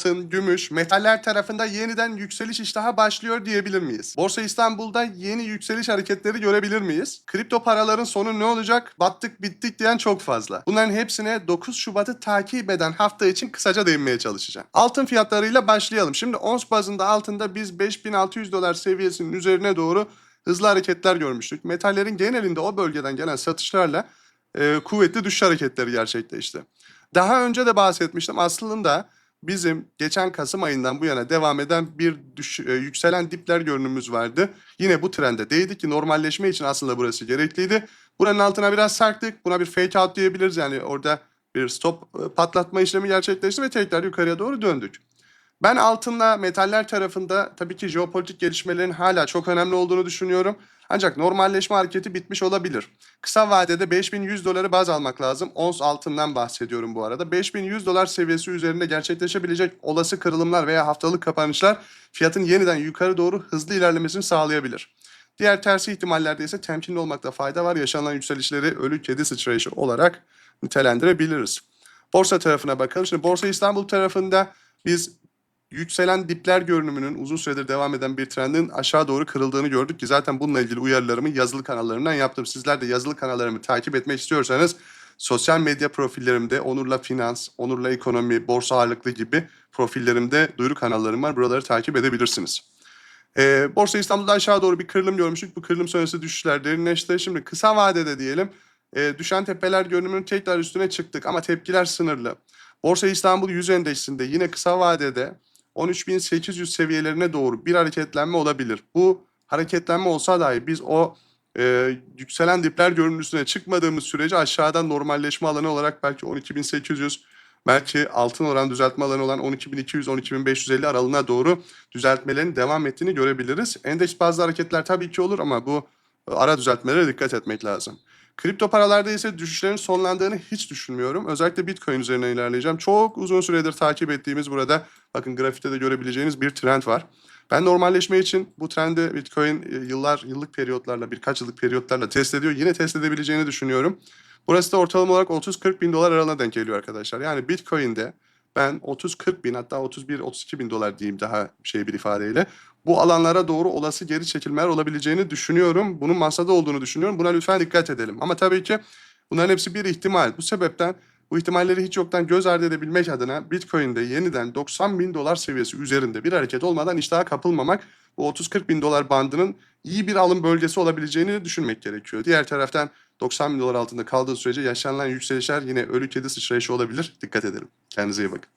altın, gümüş, metaller tarafında yeniden yükseliş iştahı başlıyor diyebilir miyiz? Borsa İstanbul'da yeni yükseliş hareketleri görebilir miyiz? Kripto paraların sonu ne olacak? Battık bittik diyen çok fazla. Bunların hepsine 9 Şubat'ı takip eden hafta için kısaca değinmeye çalışacağım. Altın fiyatlarıyla başlayalım. Şimdi ons bazında altında biz 5600 dolar seviyesinin üzerine doğru hızlı hareketler görmüştük. Metallerin genelinde o bölgeden gelen satışlarla e, kuvvetli düşüş hareketleri gerçekleşti. Daha önce de bahsetmiştim aslında bizim geçen Kasım ayından bu yana devam eden bir düş, e, yükselen dipler görünümümüz vardı. Yine bu trende değdi ki normalleşme için aslında burası gerekliydi. Buranın altına biraz sarktık. Buna bir fake out diyebiliriz. Yani orada bir stop e, patlatma işlemi gerçekleşti ve tekrar yukarıya doğru döndük. Ben altınla metaller tarafında tabii ki jeopolitik gelişmelerin hala çok önemli olduğunu düşünüyorum. Ancak normalleşme hareketi bitmiş olabilir. Kısa vadede 5100 doları baz almak lazım. Ons altından bahsediyorum bu arada. 5100 dolar seviyesi üzerinde gerçekleşebilecek olası kırılımlar veya haftalık kapanışlar fiyatın yeniden yukarı doğru hızlı ilerlemesini sağlayabilir. Diğer tersi ihtimallerde ise temkinli olmakta fayda var. Yaşanan yükselişleri ölü kedi sıçrayışı olarak nitelendirebiliriz. Borsa tarafına bakalım. Şimdi Borsa İstanbul tarafında biz yükselen dipler görünümünün uzun süredir devam eden bir trendin aşağı doğru kırıldığını gördük ki zaten bununla ilgili uyarılarımı yazılı kanallarımdan yaptım. Sizler de yazılı kanallarımı takip etmek istiyorsanız sosyal medya profillerimde Onur'la Finans, Onur'la Ekonomi, Borsa Ağırlıklı gibi profillerimde duyuru kanallarım var. Buraları takip edebilirsiniz. Ee, Borsa İstanbul'da aşağı doğru bir kırılım görmüştük. Bu kırılım sonrası düşüşler derinleşti. Şimdi kısa vadede diyelim e, düşen tepeler görünümünün tekrar üstüne çıktık ama tepkiler sınırlı. Borsa İstanbul 100 endeksinde yine kısa vadede 13.800 seviyelerine doğru bir hareketlenme olabilir. Bu hareketlenme olsa dahi biz o e, yükselen dipler görünümünün üstüne çıkmadığımız sürece aşağıdan normalleşme alanı olarak belki 12.800 belki altın oran düzeltme alanı olan 12.200-12.550 aralığına doğru düzeltmelerin devam ettiğini görebiliriz. Endeks bazlı hareketler tabii ki olur ama bu e, ara düzeltmelere dikkat etmek lazım. Kripto paralarda ise düşüşlerin sonlandığını hiç düşünmüyorum. Özellikle Bitcoin üzerine ilerleyeceğim. Çok uzun süredir takip ettiğimiz burada bakın grafikte de görebileceğiniz bir trend var. Ben normalleşme için bu trendi Bitcoin e, yıllar, yıllık periyotlarla, birkaç yıllık periyotlarla test ediyor. Yine test edebileceğini düşünüyorum. Burası da ortalama olarak 30-40 bin dolar aralığına denk geliyor arkadaşlar. Yani Bitcoin'de ben 30-40 bin hatta 31-32 bin dolar diyeyim daha şey bir ifadeyle. Bu alanlara doğru olası geri çekilmeler olabileceğini düşünüyorum. Bunun masada olduğunu düşünüyorum. Buna lütfen dikkat edelim. Ama tabii ki bunların hepsi bir ihtimal. Bu sebepten bu ihtimalleri hiç yoktan göz ardı edebilmek adına Bitcoin'de yeniden 90 bin dolar seviyesi üzerinde bir hareket olmadan iştaha kapılmamak bu 30-40 bin dolar bandının iyi bir alım bölgesi olabileceğini düşünmek gerekiyor. Diğer taraftan 90 bin dolar altında kaldığı sürece yaşanılan yükselişler yine ölü kedi sıçrayışı olabilir. Dikkat edelim. Kendinize iyi bakın.